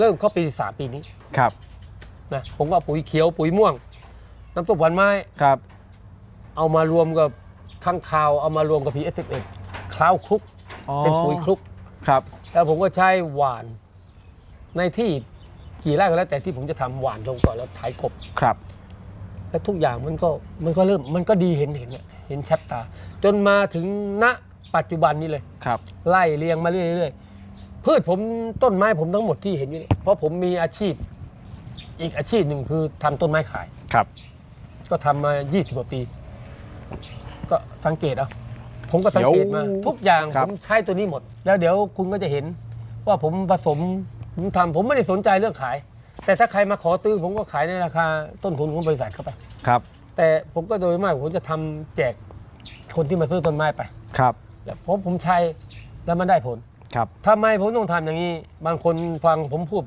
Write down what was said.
เริ่มเข้าปีที่สามปีนี้ครับนะผมก็เอาปุ๋ยเขียวปุ๋ยม่วง น้ำตกหวานไม้ครับ เอามารวมกับข้างคาวเอามารวมกับ PS11 คล้าวคลุกอ๋อเป็นปุ๋ยคลุกครับ แล้วผมก็ใช้หวานในที่กี่ไร่ก็แล้วแต่ที่ผมจะทำหวานลงก่อนแล้วไถกบครับ แล้วทุกอย่างมันก็มันก็เริ่มมันก็ดีเห็นเห็นอะเห็นชัดตา จนมาถึงณปัจจุบันนี้เลยครับ ไล่เรียงมาเรื่อยๆ พืชผมต้นไม้ผมทั้งหมดที่เห็นอยู่นี่เพราะผมมีอาชีพอีกอาชีพหนึ่งคือทำต้นไม้ขาย ครับ ก็ทำมา 20กว่าปี ก็สังเกตเอาผมก็สังเกตมา เดี๋ยวทุกอย่างครัผบ มใช้ตัวนี้หมด แล้วเดี๋ยวคุณก็จะเห็น ว่าผมผสมผมทำผมไม่ได้สนใจเรื่องขาย แต่ถ้าใครมาขอซื้อผมก็ขายในราคาต้นทุนของบริษัทเข้าไป ครับ แต่ผมก็โดยมากผมจะทำแจกคนที่มาซื้อต้นไม้ไป ครับ แล้วผมผมใช้แล้วมันได้ผล ครับทำไมผมต้องทำอย่างนี้ บางคนฟังผมพูด